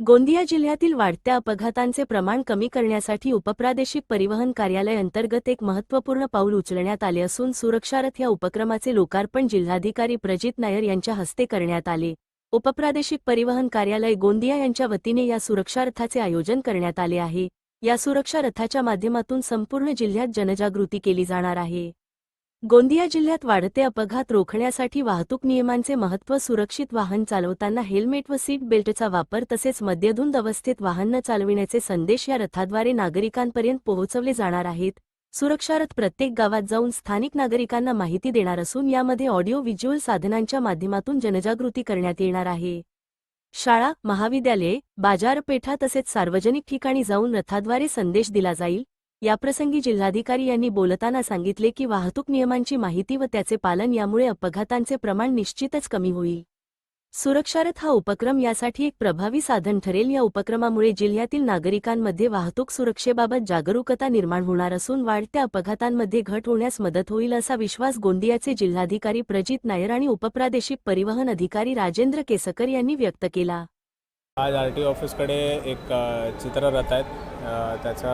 गोंदिया जिल्ह्यातील वाढत्या अपघातांचे प्रमाण कमी करण्यासाठी उपप्रादेशिक परिवहन कार्यालय अंतर्गत एक महत्त्वपूर्ण पाऊल उचलण्यात आले असून सुरक्षारथ या उपक्रमाचे लोकार्पण जिल्हाधिकारी प्रजित नायर यांच्या हस्ते करण्यात आले. उपप्रादेशिक परिवहन कार्यालय गोंदिया यांच्या वतीने या सुरक्षारथाचे आयोजन करण्यात आले आहे. या सुरक्षा रथाच्या माध्यमातून संपूर्ण जिल्ह्यात जनजागृती केली जाणार आहे. गोंदिया जिल्ह्यात वाढते अपघात रोखण्यासाठी वाहतूक नियमांचे महत्त्व सुरक्षित वाहन चालवताना हेल्मेट व सीट बेल्टचा वापर तसेच मद्यधुंद अवस्थेत वाहन न चालविण्याचे संदेश या रथाद्वारे नागरिकांपर्यंत पोहोचवले जाणार आहेत. सुरक्षा रथ प्रत्येक गावात जाऊन स्थानिक नागरिकांना माहिती देणार असून यामध्ये ऑडिओ व्हिज्युअल साधनांच्या माध्यमातून जनजागृती करण्यात येणार आहे. शाळा महाविद्यालये बाजारपेठा तसेच सार्वजनिक ठिकाणी जाऊन रथाद्वारे संदेश दिला जाईल. याप्रसंगी जिल्हाधिकारी यांनी बोलताना सांगितले की वाहतूक नियमांची माहिती व त्याचे पालन यामुळे अपघातांचे प्रमाण निश्चितच कमी होईल. सुरक्षारथ हा उपक्रम यासाठी एक प्रभावी साधन ठरेल. या उपक्रमामुळे जिल्ह्यातील नागरिकांमध्ये वाहतूक सुरक्षेबाबत जागरूकता निर्माण होणार असून वाढत्या अपघातांमध्ये घट होण्यास मदत होईल असा विश्वास गोंदियाचे जिल्हाधिकारी प्रजित नायर आणि उपप्रादेशिक परिवहन अधिकारी राजेंद्र केसकर यांनी व्यक्त केला. आज आर टी ऑफिसकडे एक चित्ररथ आहेत. त्याचा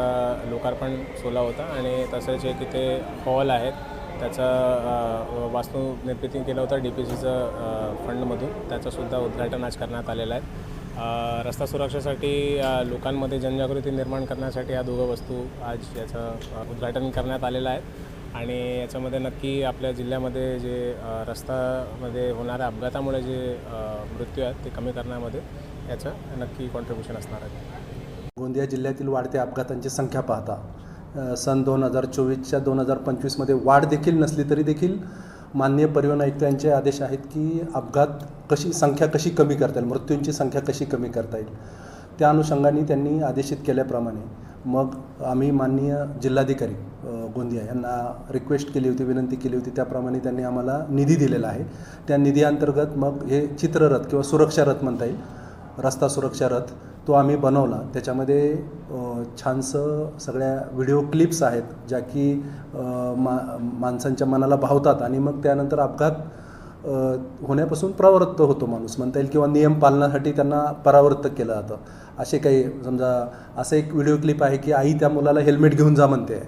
लोकार्पण सोला होता आणि तसेच एक इथे हॉल आहेत. त्याचं वास्तू निर्मिती केलं होतं डी पी सीचं फंडमधून. त्याचंसुद्धा उद्घाटन आज करण्यात आलेलं आहे. रस्ता सुरक्षेसाठी लोकांमध्ये जनजागृती निर्माण करण्यासाठी या दोघं वस्तू आज याचं उद्घाटन करण्यात आलेलं आहे. आणि याच्यामध्ये नक्की आपल्या जिल्ह्यामध्ये जे रस्तामध्ये रस्त्यामध्ये होणाऱ्या अपघातामुळे जे मृत्यू आहेत ते कमी करण्यामध्ये याचं नक्की कॉन्ट्रीब्युशन असणार आहे. गोंदिया जिल्ह्यातील वाढत्या अपघातांची संख्या पाहता सन दोन हजार चोवीसच्या दोन हजार पंचवीसमध्ये वाढ देखील नसली तरी देखील माननीय परिवहन आयुक्तांचे आदेश आहेत की अपघात कशी संख्या कशी कमी करता येईल मृत्यूंची संख्या कशी कमी करता येईल त्या अनुषंगाने त्यांनी आदेशित केल्याप्रमाणे मग आम्ही माननीय जिल्हाधिकारी गोंदिया यांना रिक्वेस्ट केली होती विनंती केली होती. त्याप्रमाणे त्यांनी आम्हाला निधी दिलेला आहे. त्या निधीअंतर्गत मग हे चित्ररथ किंवा सुरक्षा रथ म्हणता येईल रस्ता सुरक्षा रथ तो आम्ही बनवला. त्याच्यामध्ये छानसं सगळ्या व्हिडिओ क्लिप्स आहेत ज्या की मा माणसांच्या मनाला भावतात आणि मग त्यानंतर अपघात होण्यापासून प्रवृत्त होतो माणूस म्हणता येईल किंवा नियम पालनासाठी त्यांना परावृत्त केलं जातं. असे काही समजा असं एक व्हिडिओ क्लिप आहे की आई त्या मुलाला हेल्मेट घेऊन जा म्हणते.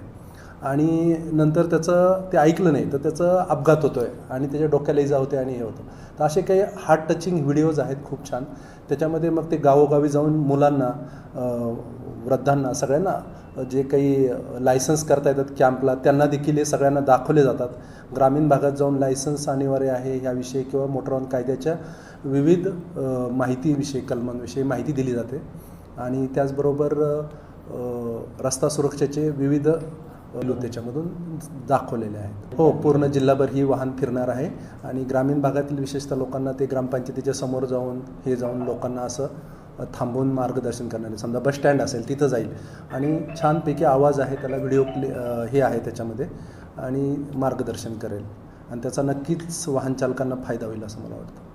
आणि नंतर त्याचं ते ऐकलं नाही तर त्याचं अपघात होतो आहे आणि त्याच्या डोक्याला इजा होते आणि हे होतं. तर असे काही हार्ट टचिंग व्हिडिओज आहेत खूप छान. त्याच्यामध्ये मग ते गावोगावी जाऊन मुलांना वृद्धांना सगळ्यांना जे काही लायसन्स करता येतात कॅम्पला त्यांना देखील हे सगळ्यांना दाखवले जातात. ग्रामीण भागात जाऊन लायसन्स अनिवार्य आहे ह्याविषयी किंवा मोटर वाहन कायद्याच्या विविध माहितीविषयी कलमांविषयी माहिती दिली जाते. आणि त्याचबरोबर रस्ता सुरक्षेचे विविध त्याच्यामधून दाखवलेले आहेत. हो पूर्ण जिल्हाभर ही वाहन फिरणार आहे. आणि ग्रामीण भागातील विशेषतः लोकांना ते ग्रामपंचायतीच्या समोर जाऊन हे जाऊन लोकांना असं थांबून मार्गदर्शन करणारे. समजा बस स्टँड असेल तिथं जाईल. आणि छानपैकी आवाज आहे त्याला व्हिडिओ प्ले हे आहे त्याच्यामध्ये. आणि मार्गदर्शन करेल. आणि त्याचा नक्कीच वाहन चालकांना फायदा होईल असं मला वाटतं.